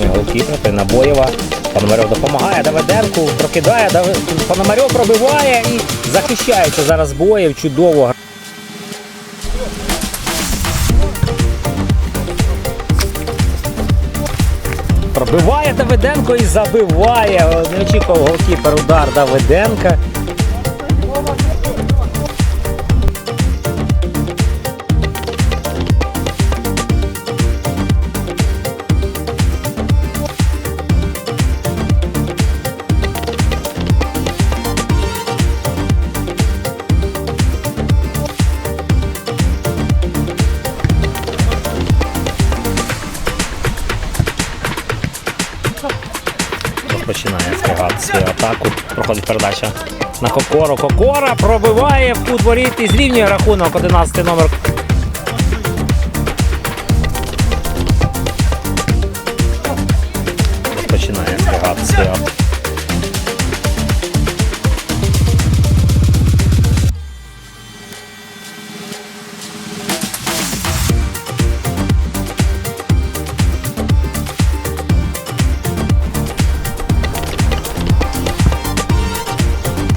голкіпера, той Набоєва. Пономарьов допомагає Давиденку, прокидає, Пономарьов пробиває і захищається зараз боєв. Чудово. Пробиває Давиденко і забиває. Не очікував голкіпер удар Давиденка. Розпочинає фрегат свою атаку. Проходить передача на Кокору. Кокора пробиває в кут воріт і зрівнює рахунок 11 номер.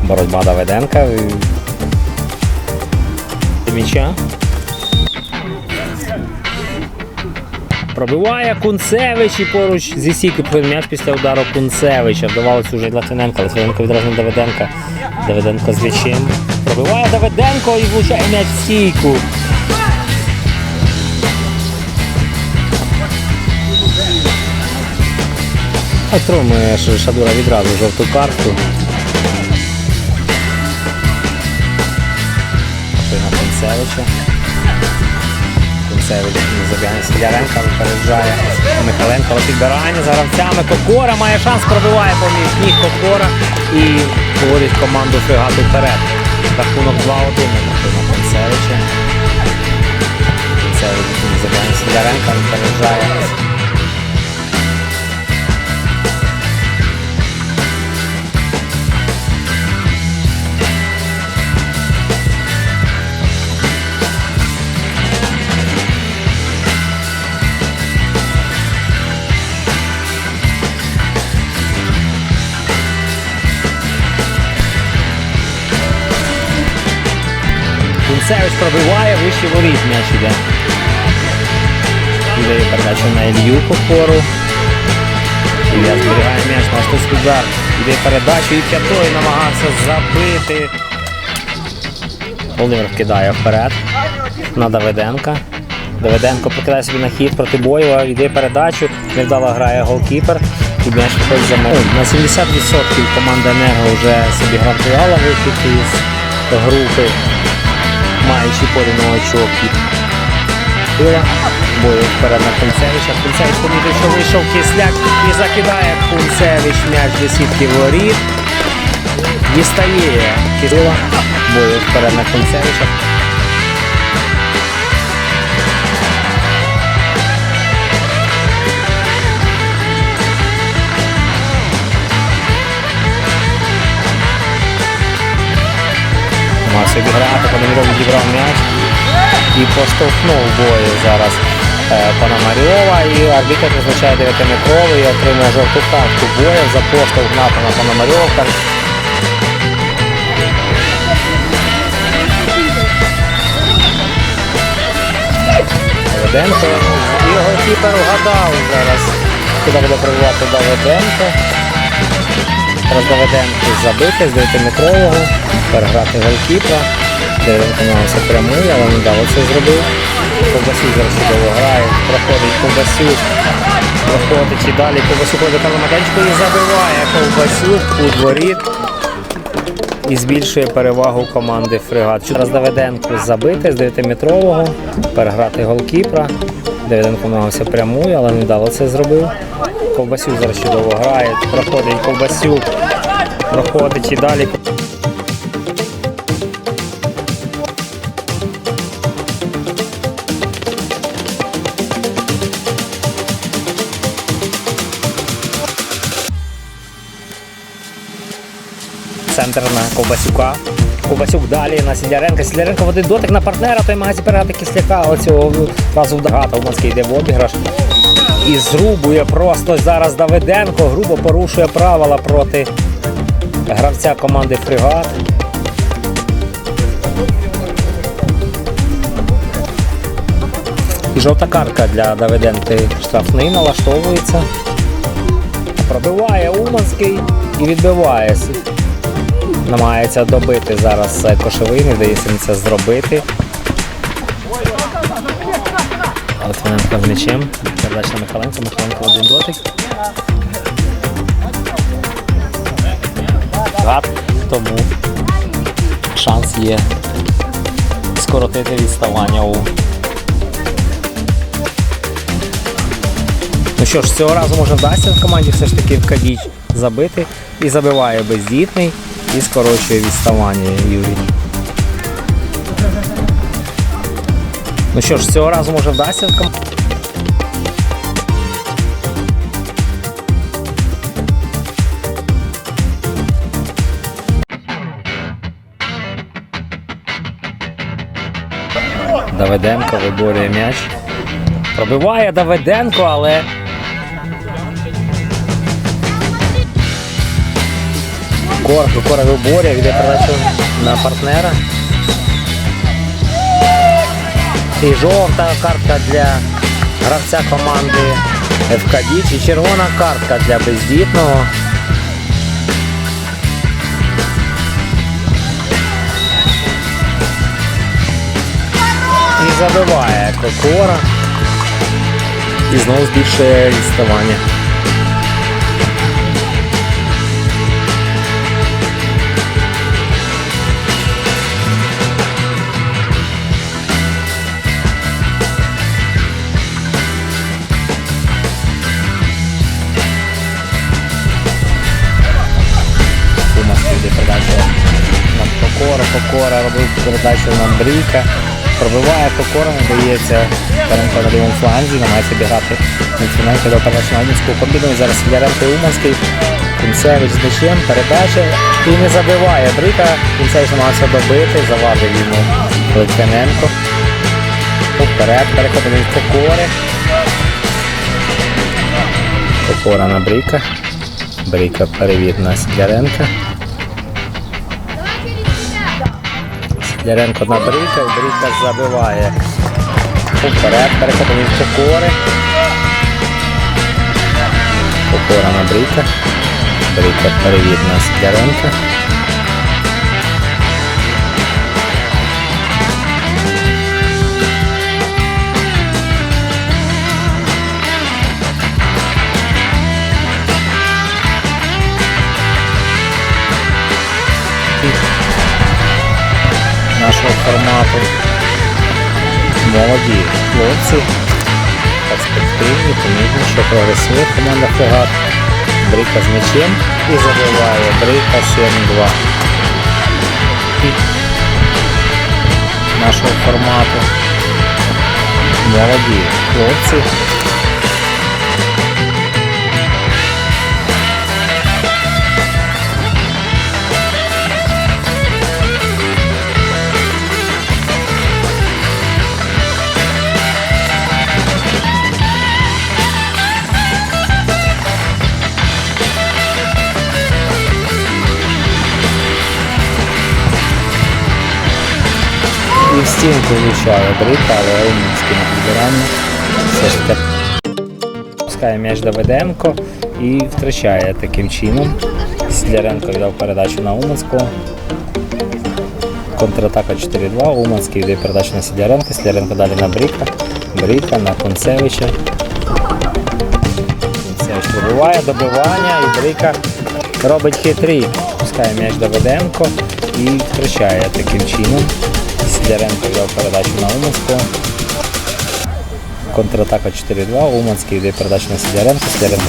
Боротьба Давиденка. Міча. Пробиває Кунцевич і поруч зі стійки м'яч після удару Кунцевича. Вдавалося уже Латвиненко. Латвиненко відразу на Давиденка. Давиденко з м'ячем. Пробиває Давиденко і влучає м'яч в стійку. Отримує Шадура відразу жовту картку. Кунцевича. Кунцевич забігає Сидяренка, випереджає Михаленко але підбирання за гравцями. Кокора має шанс, пробиває поміж ніг Кокора і поводить команду фрегату вперед. Рахунок 2-1 на Кунцевича. Кунцевич забігає Сидяренка, випереджає. Кунцевич пробиває, вище воріт м'яч іде. Іде передача на Ілью Кокору. Ілля зберігає м'яч на штовський удар. Іде передачу і п'ятою намагався забити. Володимир кидає вперед на Давиденка. Давиденко покидає собі на хід проти Боєва, йде передачу, невдало грає голкіпер. І м'яч виходить за мову. На 70% команда Енерго вже собі гарантувала вихід із групи маючи по один очок Пила. Бою вперед на Кунцевича. Кунцевич помітив, що вийшов кисляк і закидає Кунцевич м'яч до сітки воріт. Дістає Кирила. Бою вперед на Кунцевича. Намагався обіграти, Пономарьов відібрав м'яч і поштовхнув бою зараз е, Пономарьова. І арбітр призначає 9-метровий і отримує жовту картку бою за поштовх на Пономарьова. Давиденко його кіпер вгадав зараз. Куди буде пробувати Давиденко. Зараз Давиденко забити з 9-метрового, переграти голкіпера. Давиденко намагався прямий, але не дало це зробив. Ковбасюк зараз чудово грає, проходить Ковбасюк, проходить і далі Ковбасюк ходить на майданчику і забиває Ковбасюк у дворі. І збільшує перевагу команди фрегат. Зараз Давиденко забити з 9-метрового, переграти голкіпера. Давиденко намагався прямою, але не дало це зробив. Ковбасюк зараз чудово грає, проходить Ковбасюк, проходить і далі. Центр на Ковбасюка. Ковбасюк далі на Сідяренка. Сідяренко в один дотик на партнера, той магазі переграти кисляка. Оцього разу вдагата. Уманський йде в обіграш. І зрубує просто зараз Давиденко, грубо порушує правила проти гравця команди Фрегат. І жовта картка для Давиденки штрафний налаштовується. Пробиває Уманський і відбиває. Намагається добити зараз е, кошовий, не вдається їм це зробити. Литвиненко з м'ячем. Передача на Михаленко, Михаленко один дотик. Гад, тому шанс є скоротити відставання у. Ну що ж, цього разу може вдасться в команді все ж таки вкадіч забити і забиває бездітний і скорочує відставання Юрій. Ну що ж, цього разу може вдасться в команді. Давиденко виборює м'яч. Пробиває Давиденко, але. Кор, Кора виборює, віде передачу на партнера. І жовта картка для гравця команди ФК Діч і червона картка для бездітного. І забиває Кокора. І знову збільшує відставання. Покора робив передачу на Бріка. Пробиває Покора, не дається Ференко на лівому фланзі, намагається обіграти Литвиненко до передачі на зараз Філяренко і Уманський. Кінцевич з м'ячем, передача і не забиває Брика. Кінцевич намагався добити, завадив йому Литвиненко. Вперед, переходимо від Покори. Покора на Бріка. Бріка перевід на Сідляренка. Сідляренко на Брійка і Брійка забиває. Уперед, від Покори. Покора на Брійка. Брійка перевід на Сідляренка. Формату. Молоді хлопці, перспективні, помітні, що прогресує команда фрегат. Брика з м'ячем і забиває. Брика 7-2. Нашого формату. Молоді хлопці. Стінку влучає Брика, але Умінський на підбирання. Все ж таки пускає м'яч Давиденко і втрачає таким чином. Сідляренко віддав передачу на Уманського. Контратака 4-2. Уманський йде передачу на Сідляренко. Сідляренко далі на Бріка. Бріка на Концевича. Концевич пробиває, добивання і Бріка робить хитрий. Пускає м'яч Давиденко і втрачає таким чином. Сідляренко взяв передачу на Уманську. Контратака 4-2. Уманський йде передачу на Сидоренко. Сідляренко